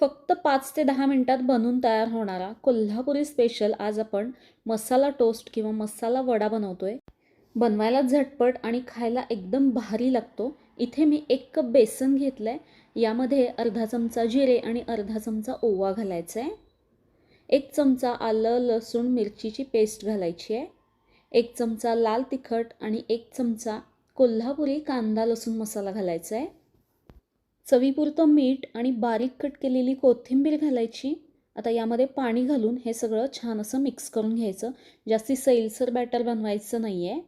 फक्त पाच ते दहा मिनटात बनून तयार होणारा कोल्हापुरी स्पेशल आज आपण मसाला टोस्ट किंवा मसाला वडा बनवतोय. बनवायला झटपट आणि खायला एकदम भारी लागतो. इथे मी एक कप बेसन घेतलं आहे यामध्ये अर्धा चमचा जिरे आणि अर्धा चमचा ओवा घालायचा आहे एक चमचा आलं लसूण मिरचीची पेस्ट घालायची आहे. एक चमचा लाल तिखट आणि एक चमचा कोल्हापुरी कांदा लसूण मसाला घालायचा आहे चवीपुरतं मीठ आणि बारीक कट केलेली कोथिंबीर घालायची. आता यामध्ये पाणी घालून हे सगळं छान असं मिक्स करून घ्यायचं. जास्ती सैलसर बॅटर बनवायचं नाही आहे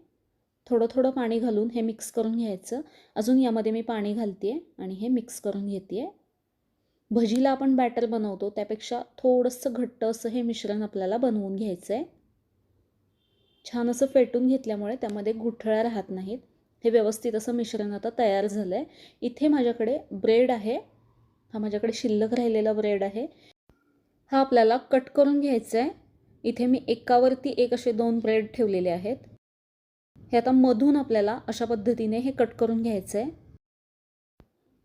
थोडं थोडं पाणी घालून हे मिक्स करून घ्यायचं. अजून यामध्ये मी पाणी घालते आणि हे मिक्स करून घेते भजीला आपण बॅटर बनवतो त्यापेक्षा थोडंसं घट्ट असं हे मिश्रण आपल्याला बनवून घ्यायचं आहे छान असं फेटून घेतल्यामुळे त्यामध्ये गुठळ्या राहत नाहीत. हे व्यवस्थित असं मिश्रण आता तयार झालं आहे इथे माझ्याकडे ब्रेड आहे. हा माझ्याकडे शिल्लक राहिलेला ब्रेड आहे. हा आपल्याला कट करून घ्यायचा आहे इथे मी एकावरती एक असे दोन ब्रेड ठेवलेले आहेत. हे आता मधून आपल्याला अशा पद्धतीने हे कट करून घ्यायचं आहे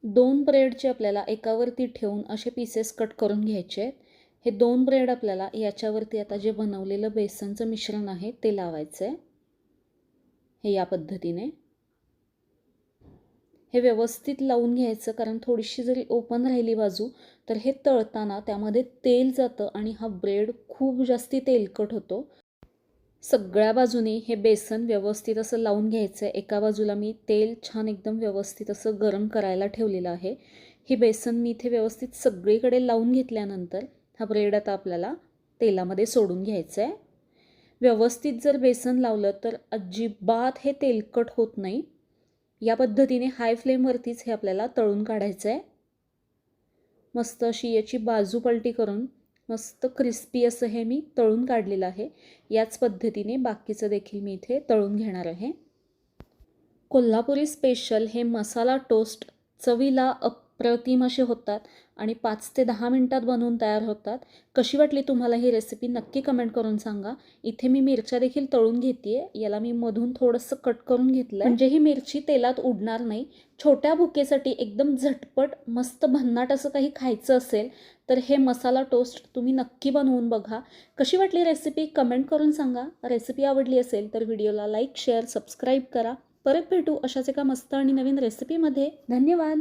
दोन ब्रेडचे आपल्याला एकावरती ठेवून असे पीसेस कट करून घ्यायचे आहेत. हे दोन ब्रेड आपल्याला याच्यावरती आता जे बनवलेलं बेसनचं मिश्रण आहे ते लावायचं आहे हे या पद्धतीने. हे व्यवस्थित लावून घ्यायचं कारण थोडीशी जरी ओपन राहिली बाजू तर हे तळताना त्यामध्ये तेल जातं आणि हा ब्रेड खूप जास्ती तेलकट होतो. सगळ्या बाजूने हे बेसन व्यवस्थित असं लावून घ्यायचं आहे एका बाजूला मी तेल छान एकदम व्यवस्थित असं गरम करायला ठेवलेलं आहे. हे बेसन मी इथे व्यवस्थित सगळीकडे लावून घेतल्यानंतर हा ब्रेड आता आपल्याला तेलामध्ये सोडून घ्यायचं आहे व्यवस्थित जर बेसन लावलं तर अजिबात हे तेलकट होत नाही. या पद्धतीने हाय फ्लेमवरतीच हे आपल्याला तळून काढायचं आहे मस्त अशी याची बाजू पलटी करून मस्त क्रिस्पी असं हे मी तळून काढलेलं आहे. याच पद्धतीने बाकीचं देखील मी इथे तळून घेणार आहे. कोल्हापुरी स्पेशल हे मसाला टोस्ट चवीला अप अप्रतिम असे होतात आणि पाच ते दहा मिनटात बनवून तयार होतात. कशी वाटली तुम्हाला ही रेसिपी नक्की कमेंट करून सांगा. इथे मी मिरच्या देखील तळून घेते याला मी मधून थोडंसं कट करून घेतलं म्हणजे ही मिरची तेलात उडणार नाही. छोट्या भुकेसाठी एकदम झटपट मस्त भन्नाट असं काही खायचं असेल तर हे मसाला टोस्ट तुम्ही नक्की बनवून बघा. कशी वाटली रेसिपी कमेंट करून सांगा. रेसिपी आवडली असेल तर व्हिडिओला लाईक शेअर सबस्क्राईब करा. परत भेटू अशाच एका मस्त आणि नवीन रेसिपीमध्ये धन्यवाद!